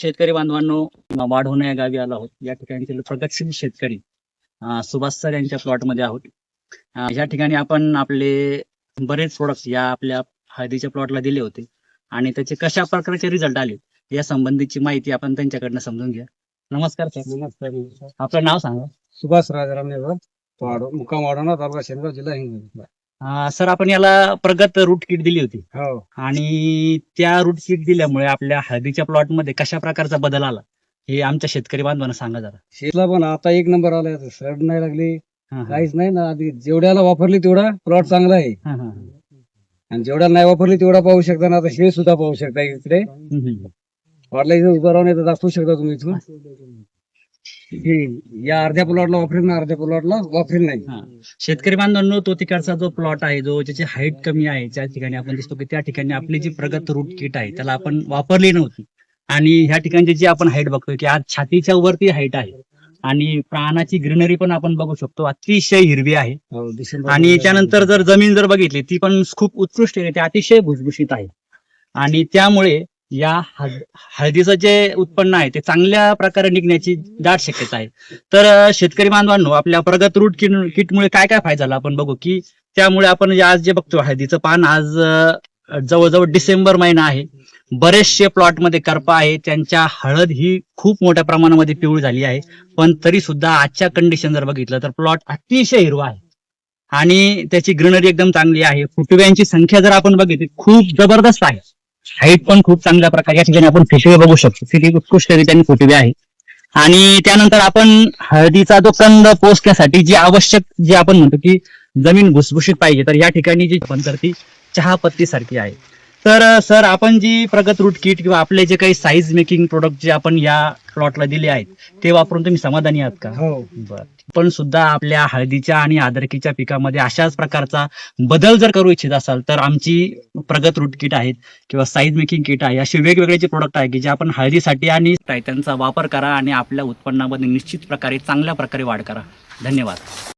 शेतकरी बांधवांनो वाढवणे या गावी आलो आहोत. या ठिकाणचे प्रगतशील शेतकरी सुभाष सर यांच्या प्लॉटमध्ये आहोत. या ठिकाणी आपण आपले बरेच प्रोडक्ट या आपल्या हळदीच्या प्लॉटला दिले होते. आणि त्याचे कशा प्रकारचे रिझल्ट आले या संबंधीची माहिती आपण त्यांच्याकडनं समजून घ्या. नमस्कार सर. नमस्कार. आपलं नाव सांगा. सुभाष राजाराम मुक्काम वाढवणार तालुका शेनगाव जिल्हा हिंगोली. सर आपण याला प्रगत रूट किट दिली होती. हो. आणि त्या रूट किट दिल्यामुळे आपल्या हळदीच्या प्लॉटमध्ये कशा प्रकारचा बदल आला हे आमच्या शेतकरी बांधवांना सांगा जरा. शेतला पण आता एक नंबर आलाय सरड नाही लागली. हा, हा. काहीच नाही ना आधी जेवढ्याला वापरली तेवढा प्लॉट चांगला आहे. हा, हा, हा. आणि जेवढ्याला नाही वापरली तेवढा पाहू शकता ना आता शेत सुद्धा पाहू शकता इकडे. हम्म, हम्म. वाटलं इथे उभं राहून येतं दाखवू शकता तुम्ही इथून. हे या अर्ध्या प्लॉटला वापरेल ना अर्ध्या प्लॉटला वापरेल नाही. शेतकरी बांधवांनो तो तिकडचा जो प्लॉट आहे जो ज्याची हाईट कमी आहे त्या ठिकाणी आपण दिसतो की त्या ठिकाणी आपली जी प्रगत रूट किट आहे त्याला आपण वापरली नव्हती. आणि ह्या ठिकाणची जी आपण हाईट बघतोय की आज छातीच्या वरती हाईट आहे. आणि प्राणाची ग्रीनरी पण आपण बघू शकतो अतिशय हिरवी आहे. हो, आणि त्यानंतर जर जमीन जर बघितली ती पण खूप उत्कृष्ट आहे ते अतिशय भुसभुशीत आहे. आणि त्यामुळे या हळ- हळदीचं जे उत्पन्न आहे ते चांगल्या प्रकारे निघण्याची दाट शक्यता आहे. तर शेतकरी बांधवांनो आपल्या प्रगत रूट किट किटमुळे काय काय फायदा झाला आपण बघू की त्यामुळे आपण जे आज जे बघतो हळदीचं पान आज जवळजवळ डिसेंबर महिना आहे. बरेचसे प्लॉटमध्ये करपा आहे त्यांच्या हळद ही खूप मोठ्या प्रमाणामध्ये पिवळी झाली आहे. पण तरी सुद्धा आजच्या कंडिशन जर बघितलं तर प्लॉट अतिशय हिरवा आहे. आणि त्याची ग्रीनरी एकदम चांगली आहे. फुटव्यांची संख्या जर आपण बघितली खूप जबरदस्त आहे. हाईट पण खूप चांगल्या प्रकारे या ठिकाणी आपण फिशवे बघू शकतो. किती उत्कृष्टरित्याने फुटवे आहे. आणि त्यानंतर आपण हळदीचा जो कंद पोचण्यासाठी जी आवश्यक जे आपण म्हणतो की जमीन भुसभुशीत पाहिजे तर या ठिकाणी जी पण तर ती चहा सारखी आहे. तर सर आपण जी प्रगत रूट किट किंवा आपले जे काही साईज मेकिंग प्रोडक्ट जे आपण या प्लॉटला दिले आहेत ते वापरून तुम्ही समाधानी आहात का? हो. बर. पण सुद्धा आपल्या हळदीच्या आणि आदरकीच्या पिकामध्ये अशाच प्रकारचा बदल जर करू इच्छित असाल तर आमची प्रगत रूट किट आहेत किंवा साईज मेकिंग किट आहे असे वेगवेगळे जे प्रोडक्ट आहे की जे आपण हळदीसाठी आणि त्यांचा वापर करा आणि आपल्या उत्पन्नामध्ये निश्चित प्रकारे चांगल्या प्रकारे वाढ करा. धन्यवाद.